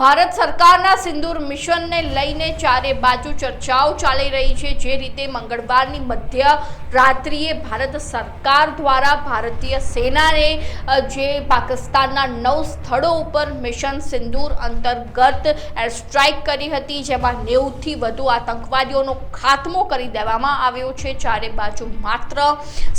ભારત સરકારના સિંદૂર મિશનને લઈને ચારે બાજુ ચર્ચાઓ ચાલી રહી છે. જે રીતે મંગળવારની મધ્ય રાત્રિએ ભારત સરકાર દ્વારા ભારતીય સેનાને જે પાકિસ્તાનના નવ સ્થળો ઉપર મિશન સિંદૂર અંતર્ગત એર સ્ટ્રાઇક કરી હતી, જેમાં નેવુંથી વધુ આતંકવાદીઓનો ખાત્મો કરી દેવામાં આવ્યો છે. ચારે બાજુ માત્ર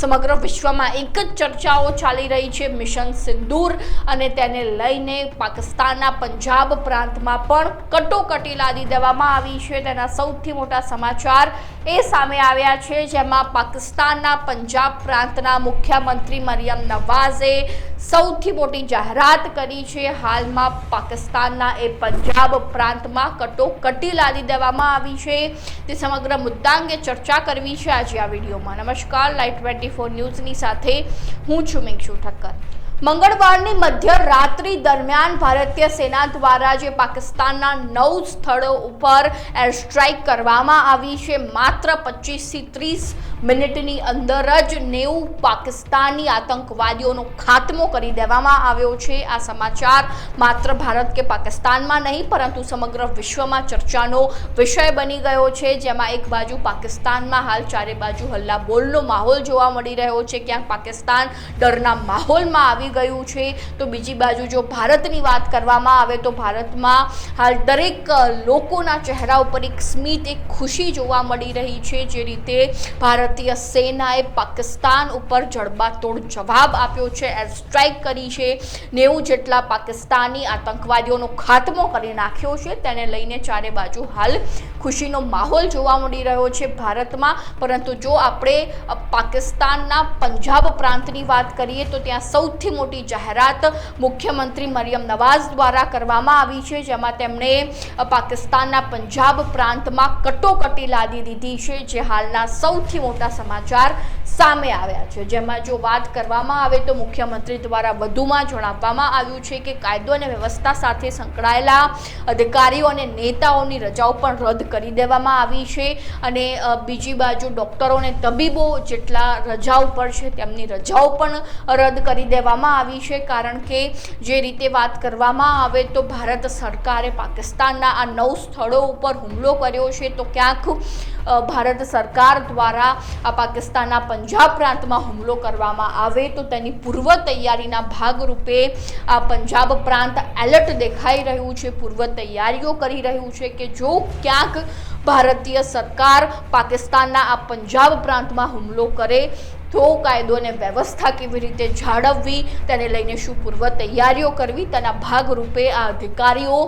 સમગ્ર વિશ્વમાં એક જ ચર્ચાઓ ચાલી રહી છે, મિશન સિંદૂર અને તેને લઈને પાકિસ્તાનના પંજાબ પ્રાંતમાં પણ કટોકટી લાદી દેવામાં આવી છે. તેના સૌથી મોટા સમાચાર એ સામે આવ્યા છે, જેમાં પાકિસ્તાનના પંજાબ પ્રાંતના મુખ્યમંત્રી મરિયમ નવાઝે સૌથી મોટી જાહેરાત કરી છે. હાલમાં પાકિસ્તાનના એ પંજાબ પ્રાંતમાં કટોકટી લાદી દેવામાં આવી છે. તે સમગ્ર મુદ્દા અંગે ચર્ચા કરવી છે. આજે આ વિડીયોમાં નમસ્કાર. લાઈવ ટ્વેન્ટી ફોર ન્યૂઝની સાથે હું છું મેક્ષુ ઠક્કર. મંગળવારની મધ્યરાત્રિ દરમિયાન ભારતીય સેના દ્વારા જે પાકિસ્તાનના નવ સ્થળો ઉપર એર સ્ટ્રાઇક કરવામાં આવી છે, માત્ર પચીસથી ત્રીસ મિનિટની અંદર જ નેવું પાકિસ્તાની આતંકવાદીઓનો ખાત્મો કરી દેવામાં આવ્યો છે. આ સમાચાર માત્ર ભારત કે પાકિસ્તાનમાં નહીં, પરંતુ સમગ્ર વિશ્વમાં ચર્ચાનો વિષય બની ગયો છે. જેમાં એક બાજુ પાકિસ્તાનમાં હાલ ચારે બાજુ હલ્લા બોલનો માહોલ જોવા મળી રહ્યો છે. ક્યાંક પાકિસ્તાન ડરના માહોલમાં આવી ગયું છે. તો બીજી બાજુ જો ભારતની વાત કરવામાં આવે તો ભારતમાં હાલ દરેક લોકોના ચહેરા ઉપર એક સ્મિત, એક ખુશી જોવા મળી રહી છે. જે રીતે ભારતીય સેનાએ પાકિસ્તાન ઉપર જડબાતોડ જવાબ આપ્યો છે એર સ્ટ્રાઇક કરી છે. નેવું જેટલા પાકિસ્તાની આતંકવાદીઓનો ખાત્મો કરી નાખ્યો છે. તેને લઈને ચારે બાજુ હાલ ખુશીનો માહોલ જોવા મળી રહ્યો છે ભારતમાં. પરંતુ જો આપણે પાકિસ્તાનના પંજાબ પ્રાંતની વાત કરીએ તો ત્યાં સૌથી મોટી જાહેરાત મુખ્યમંત્રી મરિયમ નવાઝ દ્વારા કરવામાં આવી છે, જેમાં તેમણે પાકિસ્તાનના પંજાબ પ્રાંતમાં કટોકટી લાદી દીધી છે, જે હાલના સૌથી મોટા સમાચાર સામે આવ્યા છે. જેમાં જો વાત કરવામાં આવે તો મુખ્યમંત્રી દ્વારા વધુમાં જણાવવામાં આવ્યું છે કે કાયદો અને વ્યવસ્થા સાથે સંકળાયેલા અધિકારીઓ અને નેતાઓની રજાઓ પણ રદ કરી દેવામાં આવી છે અને બીજી બાજુ ડૉક્ટરો અને તબીબો જેટલા રજા ઉપર છે, તેમની રજાઓ પણ રદ કરી દેવામાં આવી છે, કારણ કે જે રીતે વાત કરવામાં આવે તો ભારત સરકારે પાકિસ્તાનના આ નવ સ્થળો ઉપર હુમલો કર્યો છે. તો ક્યાંક ભારત સરકાર દ્વારા આ પાકિસ્તાનના પંજાબ પ્રાંતમાં હુમલો કરવામાં આવે તો તેની પૂર્વ તૈયારીના ભાગરૂપે આ પંજાબ પ્રાંત એલર્ટ દેખાઈ રહ્યું છે. પૂર્વ તૈયારીઓ કરી રહ્યું છે કે જો ક્યાંક ભારતીય સરકાર પાકિસ્તાનના આ પંજાબ પ્રાંતમાં હુમલો કરે, તો કાયદો અને વ્યવસ્થા કેવી રીતે જાળવવી, તેને લઈને શું પૂર્વ તૈયારીઓ કરવી, તેના ભાગરૂપે આ અધિકારીઓ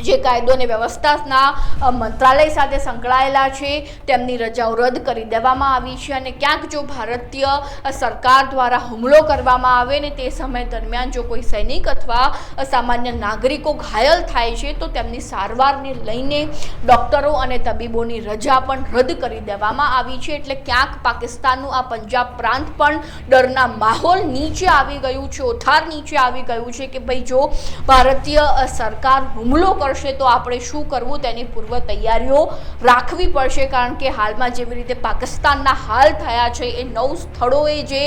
જે કાયદો અને વ્યવસ્થાના મંત્રાલય સાથે સંકળાયેલા છે, તેમની રજાઓ રદ કરી દેવામાં આવી છે અને ક્યાંક જો ભારતીય સરકાર દ્વારા હુમલો કરવામાં આવે ને તે સમય દરમિયાન જો કોઈ સૈનિક અથવા સામાન્ય નાગરિકો ઘાયલ થાય છે, તો તેમની સારવારને લઈને ડૉક્ટરો અને તબીબોની રજા પણ રદ કરી દેવામાં આવી છે. એટલે ક્યાંક પાકિસ્તાનનું આ પંજાબ પ્રાંત પણ ડરના માહોલ નીચે આવી ગયું છે, ઓથાર નીચે આવી ગયું છે કે ભાઈ જો ભારતીય સરકાર હુમલો કરશે તો આપણે શું કરવું તેની પૂર્વ તૈયારીઓ રાખવી પડશે, કારણ કે હાલમાં જેવી રીતે પાકિસ્તાનના હાલ થયા છે, એ નવ સ્થળોએ જે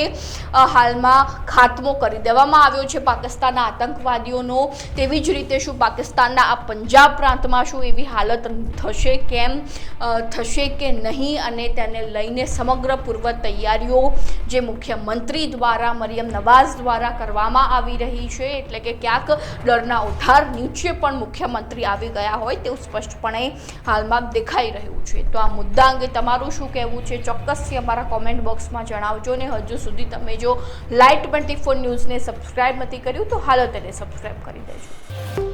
હાલમાં ખાત્મો કરી દેવામાં આવ્યો છે પાકિસ્તાનના આતંકવાદીઓનો. તેવી જ રીતે શું પાકિસ્તાનના આ પંજાબ પ્રાંતમાં શું એવી હાલત થશે, કેમ થશે કે નહીં અને તેને લઈને સમગ્ર પૂર્વ તૈયારીઓ જે મુખ્યમંત્રી દ્વારા, મરિયમ નવાઝ દ્વારા કરવામાં આવી રહી છે, એટલે કે ક્યાંક ડરના ઉઠાર નીચે પણ મુખ્યમંત્રી આવી ગયા હોય તેવું સ્પષ્ટપણે હાલમાં દેખાઈ રહ્યું છે. તો આ મુદ્દા અંગે તમારું શું કહેવું છે? ચોક્કસથી અમારા કોમેન્ટ બોક્સમાં જણાવજો ને હજુ સુધી તમે જો લાઇટ ટ્વેન્ટી ફોર ન્યૂઝને સબસ્ક્રાઇબ નથી કર્યું તો હાલ તેને સબસ્ક્રાઈબ કરી દેજો.